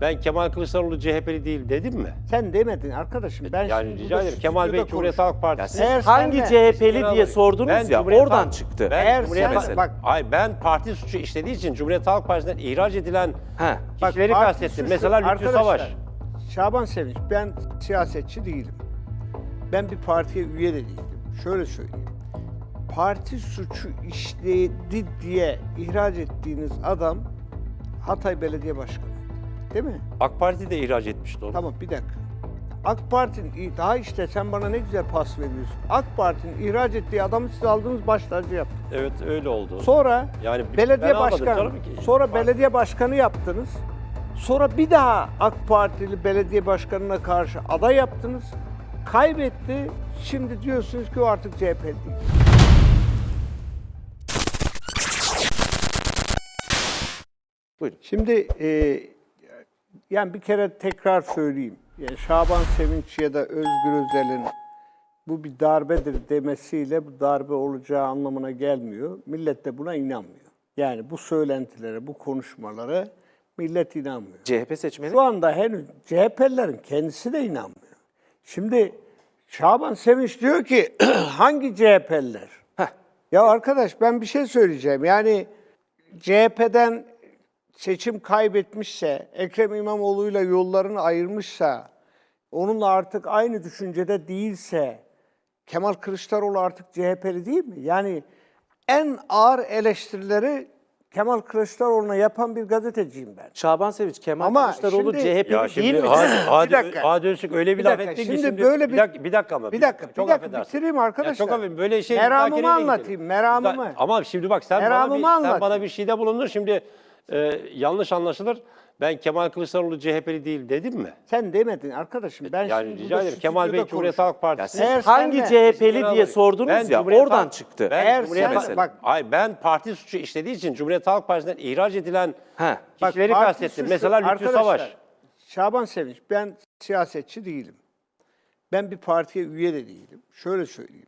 ben Kemal Kılıçdaroğlu CHP'li değil dedim mi? Sen demedin arkadaşım. Ben Yani şimdi rica burada ederim. Kemal Bey stüdyoda Cumhuriyet. Halk Partisi. Eğer hangi senle- CHP'li diye sordunuz Ben ya Cumhuriyet oradan Halk- çıktı. Ben Eğer Cumhuriyet sen- Halk- bak- Hayır ben parti suçu işlediği için Cumhuriyet Halk Partisi'nden ihraç edilen He. Bak, kişileri parti kastettim. suçu- Mesela Lütfü Arkadaşlar, Savaş. Şaban Sevinç, ben siyasetçi değilim. Ben bir partiye üye de değilim. Şöyle söyleyeyim. Parti suçu işledi diye ihraç ettiğiniz adam Hatay Belediye Başkanı. Değil mi? AK Parti de ihraç etmişti onu. Tamam bir dakika. AK Parti'nin, daha işte sen bana ne güzel pas veriyorsun. AK Parti'nin ihraç ettiği adamı siz aldığınız baş tacı yaptınız. Evet öyle oldu. Sonra Yani belediye başkanı, sonra Parti- belediye başkanı yaptınız. Sonra bir daha AK Partili belediye başkanına karşı aday yaptınız. Kaybetti. Şimdi diyorsunuz ki o artık CHP değil. Buyurun. Şimdi e, yani bir kere tekrar söyleyeyim. Yani Şaban Sevinç ya da Özgür Özel'in bu bir darbedir demesiyle bu darbe olacağı anlamına gelmiyor. Millet de buna inanmıyor. Yani bu söylentilere, bu konuşmalara millet inanmıyor. CHP seçmeni Şu anda henüz CHP'lilerin kendisi de inanmıyor. Şimdi Şaban Sevinç diyor ki hangi CHP'liler? Ya arkadaş ben bir şey söyleyeceğim. Yani CHP'den seçim kaybetmişse, Ekrem İmamoğlu'yla yollarını ayırmışsa, onunla artık aynı düşüncede değilse, Kemal Kılıçdaroğlu artık CHP'li değil mi? Yani en ağır eleştirileri Kemal Kılıçdaroğlu'na yapan bir gazeteciyim ben. Şaban Sevinç, Kemal Ama Kılıçdaroğlu şimdi- CHP'li değil mi? Hadi, Hadi, Bir dakika. Hadi Öztürk öyle bir, Bir laf dakika, etti ki şimdi böyle bir- bir, dakika, bir dakika ama. Bir dakika, bir çok dakika, affedersin. bitireyim arkadaşlar. Ya çok affedersin böyle şey. Meramımı zakireyle gidelim. anlatayım, meramımı. Da- Ama şimdi bak sen bana, Meramımı bir, sen anlatayım. bana bir şeyde bulundun şimdi e, yanlış anlaşılır. Ben Kemal Kılıçdaroğlu CHP'li değil dedim mi? Sen demedin arkadaşım. Ben Yani şimdi rica burada ederim. Kemal Bey stüdyoda Cumhuriyet konuşuyorum. Halk Ya Partisi. siz Eğer hangi senle- CHP'li diye sordunuz Ben ya Cumhuriyet oradan Halk- çıktı. Ben Eğer Cumhuriyet sen- Halk- bak- Hayır ben parti suçu işlediği için Cumhuriyet Halk Partisi'nden ihraç edilen He. Bak, kişileri parti kastettim. suçu- Mesela Lütfü Arkadaşlar, Savaş. Şaban Sevinç, ben siyasetçi değilim. Ben bir partiye üye de değilim. Şöyle söyleyeyim.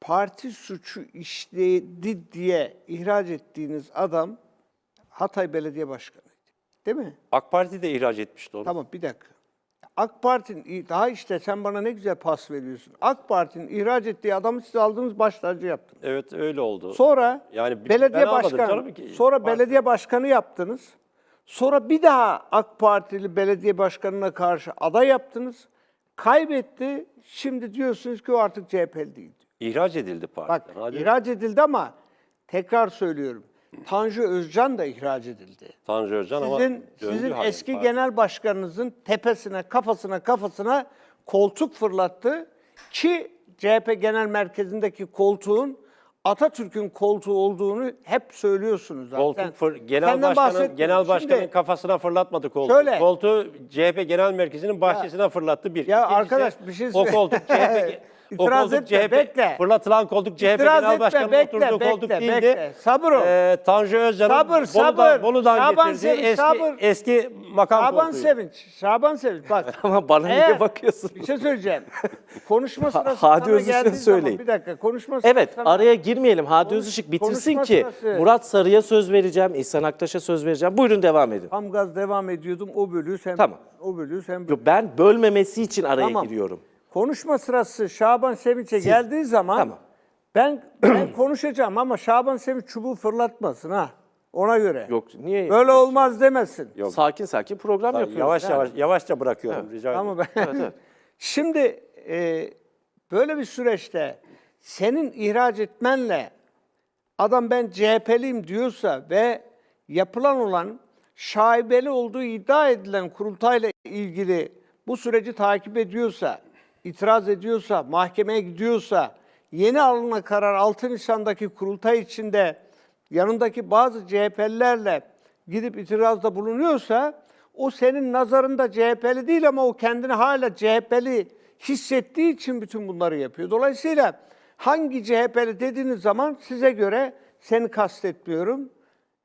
Parti suçu işledi diye ihraç ettiğiniz adam Hatay Belediye Başkanı'ydı. Değil mi? AK Parti de ihraç etmişti onu. Tamam bir dakika. AK Parti'nin, daha işte sen bana ne güzel pas veriyorsun. AK Parti'nin ihraç ettiği adamı siz aldığınız baş tacı yaptınız. Evet öyle oldu. Sonra Yani belediye ben almadım başkanı, canım ki. sonra Parti- belediye başkanı yaptınız. Sonra bir daha AK Partili belediye başkanına karşı aday yaptınız. Kaybetti. Şimdi diyorsunuz ki o artık CHP'li değil. İhraç edildi partiden. Bak Hadi. ihraç edildi ama tekrar söylüyorum. Tanju Özcan da ihraç edildi. Tanju Özcan ama Sizin, döndü sizin hani eski parti. genel başkanınızın tepesine, kafasına, kafasına koltuk fırlattı ki CHP Genel Merkezi'ndeki koltuğun Atatürk'ün koltuğu olduğunu hep söylüyorsunuz zaten. Koltuk fır, genel Senden başkanın genel başkanın Şimdi- kafasına fırlatmadı koltuğu. Şöyle. Koltuğu CHP Genel Merkezi'nin bahçesine fırlattı bir. Ya İkincisi, arkadaş bir şey O koltuk CHP İtiraz etme, CHP bekle. fırlatılan koltuk CHP İtiraz Genel etme, Başkanı'nın bekle, oturduğu koltuk bekle, değildi. bekle. Sabır ol. Ee, Tanju Özcan'ın Sabır, Bolu'dan, sabır. Bolu'dan Şaban getirdiği Sevinç, eski, sabır. eski makam Şaban koltuğu. Sevinç, Şaban Sevinç bak. Ama bana niye bakıyorsun? Bir şey söyleyeceğim. Konuşma sırası Hadi Özışık'ın geldiği zaman söyleyin. bir dakika konuşma sırası Evet sana- araya girmeyelim. Hadi Konuş- Özışık bitirsin ki sırası. Murat Sarı'ya söz vereceğim, İhsan Aktaş'a söz vereceğim. Buyurun devam edin. Tam gaz devam ediyordum. O bölüğü sen Tamam. o bölüğü sen Yo, Ben bölmemesi için araya Tamam. giriyorum. Konuşma sırası Şaban Sevinç'e geldiği zaman Tamam. ben ben konuşacağım ama Şaban Sevinç çubuğu fırlatmasın ha. Ona göre. Yok niye? Böyle olmaz demesin. Yok. Sakin sakin program yapıyoruz. Yavaş yani. yavaş yavaşça bırakıyorum rica ederim. Ama ben Şimdi e, böyle bir süreçte senin ihraç etmenle adam ben CHP'liyim diyorsa ve yapılan olan şaibeli olduğu iddia edilen kurultayla ilgili bu süreci takip ediyorsa, itiraz ediyorsa, mahkemeye gidiyorsa, yeni alınan karar 6 Nisan'daki kurultay içinde yanındaki bazı CHP'lilerle gidip itirazda bulunuyorsa o senin nazarında CHP'li değil ama o kendini hala CHP'li hissettiği için bütün bunları yapıyor. Dolayısıyla hangi CHP'li dediğiniz zaman size göre seni kastetmiyorum.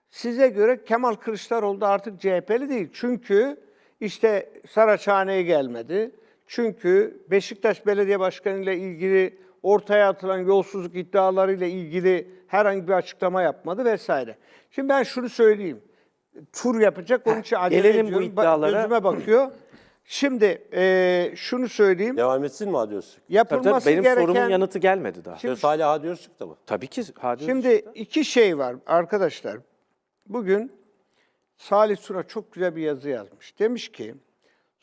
Size göre Kemal Kılıçdaroğlu da artık CHP'li değil. Çünkü işte Saraçhane'ye gelmedi. Çünkü Beşiktaş Belediye Başkanı ile ilgili ortaya atılan yolsuzluk iddialarıyla ilgili herhangi bir açıklama yapmadı vesaire. Şimdi ben şunu söyleyeyim. tur yapacak. Onun için acele gelelim bu ediyorum. Bak, iddialara. Gözüme bakıyor. Şimdi e, şunu söyleyeyim. Devam etsin mi Hadi Öztürk? Tabii, Yapılması tabii, benim gereken... sorumun yanıtı gelmedi daha. Söz hala Hadi Öztürk'te mi? Tabii ki. Hadi Şimdi iki şey var arkadaşlar. Bugün Salih Sura çok güzel bir yazı yazmış. Demiş ki,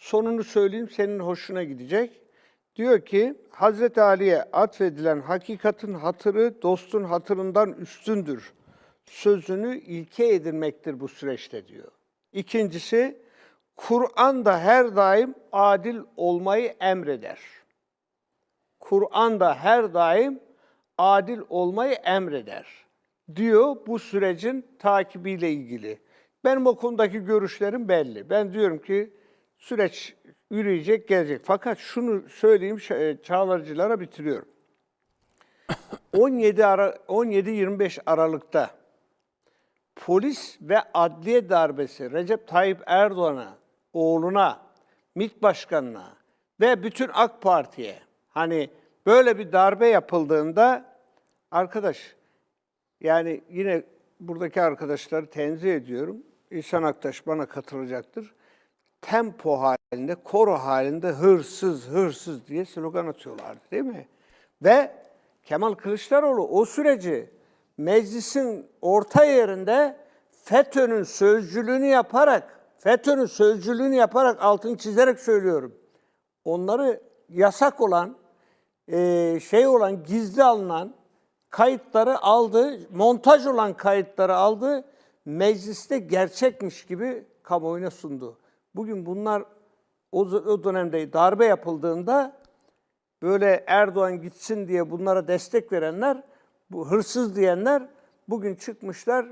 sonunu söyleyeyim senin hoşuna gidecek. Diyor ki, Hazreti Ali'ye atfedilen hakikatin hatırı dostun hatırından üstündür. Sözünü ilke edinmektir bu süreçte diyor. İkincisi, Kur'an da her daim adil olmayı emreder. Kur'an da her daim adil olmayı emreder diyor bu sürecin takibiyle ilgili. Benim o konudaki görüşlerim belli. Ben diyorum ki süreç yürüyecek, gelecek. Fakat şunu söyleyeyim e, çağlarcılara bitiriyorum. 17 ara 17-25 Aralık'ta polis ve adliye darbesi Recep Tayyip Erdoğan'a, oğluna, MİT Başkanı'na ve bütün AK Parti'ye hani böyle bir darbe yapıldığında arkadaş yani yine buradaki arkadaşları tenzih ediyorum. İhsan Aktaş bana katılacaktır. Tempo halinde, koro halinde hırsız, hırsız diye slogan atıyorlardı değil mi? Ve Kemal Kılıçdaroğlu o süreci meclisin orta yerinde FETÖ'nün sözcülüğünü yaparak, FETÖ'nün sözcülüğünü yaparak altını çizerek söylüyorum. Onları yasak olan, eee, şey olan, gizli alınan kayıtları aldı, montaj olan kayıtları aldı, mecliste gerçekmiş gibi kamuoyuna sundu. Bugün bunlar o, o dönemde darbe yapıldığında böyle Erdoğan gitsin diye bunlara destek verenler, bu hırsız diyenler bugün çıkmışlar,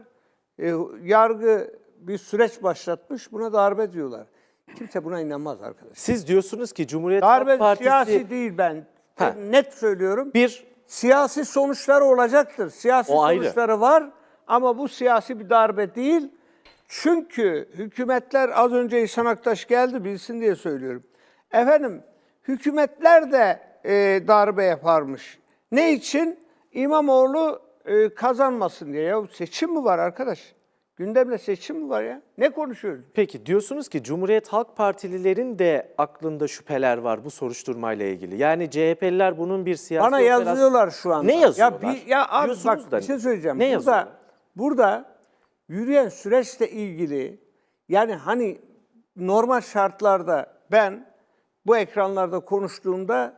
e, yargı bir süreç başlatmış, buna darbe diyorlar. Kimse buna inanmaz arkadaşlar. Siz diyorsunuz ki Cumhuriyet Darbe Halk Partisi siyasi değil ben. Ha. Net söylüyorum. bir Siyasi sonuçları olacaktır. Siyasi O ayrı. sonuçları var ama bu siyasi bir darbe değil. Çünkü hükümetler az önce İhsan Aktaş geldi bilsin diye söylüyorum. Efendim hükümetler de e, darbe yaparmış. Ne için? İmamoğlu e, kazanmasın diye. Ya seçim mi var arkadaş? Gündemde seçim mi var ya? Ne konuşuyoruz? Peki diyorsunuz ki Cumhuriyet Halk Partililerin de aklında şüpheler var bu soruşturmayla ilgili. Yani CHP'liler bunun bir siyasi Bana operasyon- yazıyorlar şu anda. Ne yazıyorlar? Ya, bir, ya abi Diyorsunuz bak da bir şey söyleyeceğim. Ne burada, yazıyorlar? burada yürüyen süreçle ilgili yani hani normal şartlarda ben bu ekranlarda konuştuğumda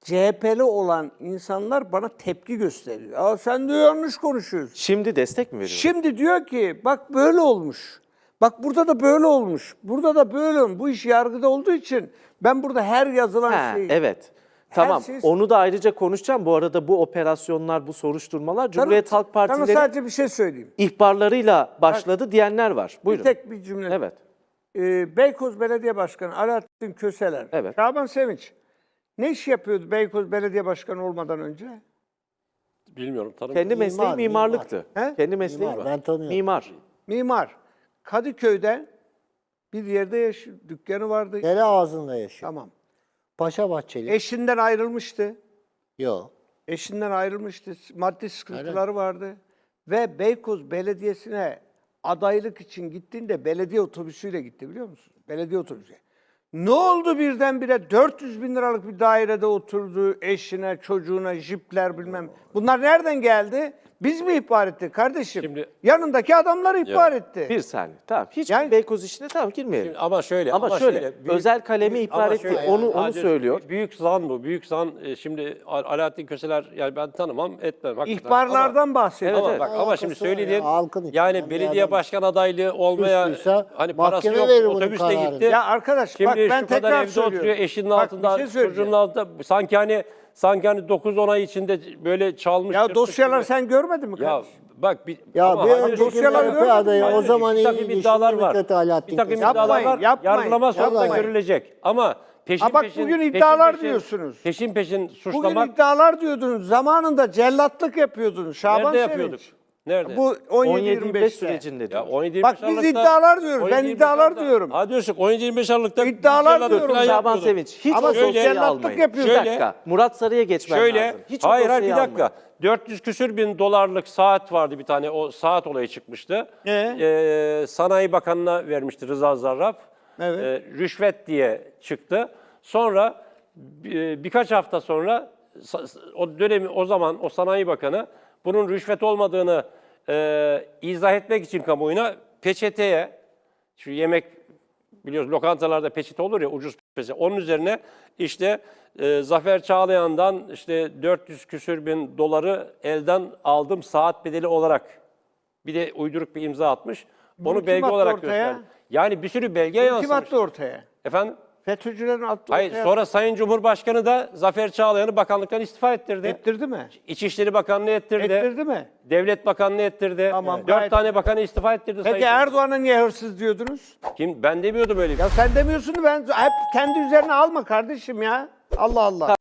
CHP'li olan insanlar bana tepki gösteriyor. Aa sen de yanlış konuşuyorsun. Şimdi destek mi veriyor? Şimdi diyor ki bak böyle olmuş. Bak burada da böyle olmuş. Burada da böyle olmuş. Bu iş yargıda olduğu için ben burada her yazılan Ha, şeyi... evet. Tamam. şey- Onu da ayrıca konuşacağım. Bu arada bu operasyonlar, bu soruşturmalar Cumhuriyet Halk Partileri Sana sadece bir şey söyleyeyim. ihbarlarıyla başladı diyenler var. Buyurun. Bir tek bir cümle. Evet. Ee, Beykoz Belediye Başkanı Alaaddin Köseler, Evet. Şaban Sevinç ne iş yapıyordu Beykoz Belediye Başkanı olmadan önce? Bilmiyorum. Tanım. Kendi mesleği Mimar, mimarlıktı. He? Kendi mesleği Mimar, ben tanıyorum. Mimar. Mimar. Kadıköy'de bir yerde yaş- dükkanı vardı. Dere ağzında yaşıyor. Tamam. Paşa Bahçeli. Eşinden ayrılmıştı. Yok. Eşinden ayrılmıştı. Maddi sıkıntıları vardı. Ve Beykoz Belediyesi'ne adaylık için gittiğinde belediye otobüsüyle gitti biliyor musun? Belediye otobüsü. Ne oldu birdenbire 400 bin liralık bir dairede oturdu eşine, çocuğuna, jipler bilmem. Bunlar nereden geldi? Biz mi ihbar ettik kardeşim? Şimdi- Yanındaki adamlar ihbar etti. Bir saniye. Tamam. Hiç Yani- Beykoz işine tamam girmeyelim. Şimdi ama şöyle. Ama şöyle, özel kalemi ihbar ama etti, şöyle, onu- onu söylüyor. Büyük zan bu. Büyük zan. e, Şimdi Al- Alaaddin Köseler yani ben tanımam etmem. hakikaten. İhbarlardan bahsediyor. Ama Evet, bak ama Alakası şimdi söylediğin ya, halkın içinden yani bir belediye adam başkan adaylığı olmaya suçluysa hani parası mahkeme yok verir bunun kararını. gitti. Ya arkadaş Şimdi bak ben şu kadar tekrar evde söylüyorum. oturuyor eşinin Bak, bir altında şey söyleyeceğim. çocuğunun altında sanki hani sanki hani 9-10 ay içinde böyle çalmış. Ya dosyalar gibi. sen görmedin mi Ya kardeşim? bak bir Ya ama bir hayır, önceki dosyalar MHP görmedim adayı ben. o zaman bir iyi takım iddialar var. Alaaddin Bir takım iddialar Yapmayın, var. yapmayın, Yargılama sonunda yapmayın. görülecek. Ama peşin Ha bak peşin bugün peşin iddialar peşin, diyorsunuz. Peşin peşin Bugün suçlamak iddialar diyordunuz. Zamanında cellatlık yapıyordunuz. Şaban nerede Sevinç. yapıyorduk? Nerede? Bu 17-25 17-25 sürecinde Ya diyor. 17 Bak biz iddialar diyoruz. Ben iddialar diyorum. Hadi diyorsun 17-25 Aralık'ta İddialar diyorum. Şaban. Sevinç hiç Ama almayın. yapıyor. Bir Şöyle- dakika. Murat Sarı'ya geçmem Şöyle, lazım. Hiç hayır hayır bir dakika. almayın. 400 küsür bin dolarlık saat vardı bir tane. O saat olayı çıkmıştı. Ee? Ee, Sanayi Bakanı'na vermişti Rıza Zarrab. Evet. Ee, rüşvet diye çıktı. Sonra bir- birkaç hafta sonra o dönemi o zaman o Sanayi Bakanı bunun rüşvet olmadığını e, izah etmek için kamuoyuna peçeteye şu yemek biliyoruz lokantalarda peçete olur ya ucuz peçete. Onun üzerine işte e, Zafer Çağlayan'dan işte 400 küsür bin doları elden aldım saat bedeli olarak. Bir de uyduruk bir imza atmış. Bunu kim belge attı olarak ortaya? gösterdi. Yani bir sürü belge Kim yansımış. attı ortaya? Efendim? FETÖ'cülerin attığı Hayır ortaya. sonra Sayın Cumhurbaşkanı da Zafer Çağlayan'ı bakanlıktan istifa ettirdi. Ettirdi mi? İçişleri Bakanlığı ettirdi. Ettirdi mi? Devlet Bakanlığı ettirdi. Tamam, Dört gayet- tane bakanı istifa ettirdi. Peki Erdoğan'a niye hırsız diyordunuz? Kim? Ben demiyordum öyle bir Ya sen demiyorsun ben hep kendi üzerine alma kardeşim ya. Allah Allah.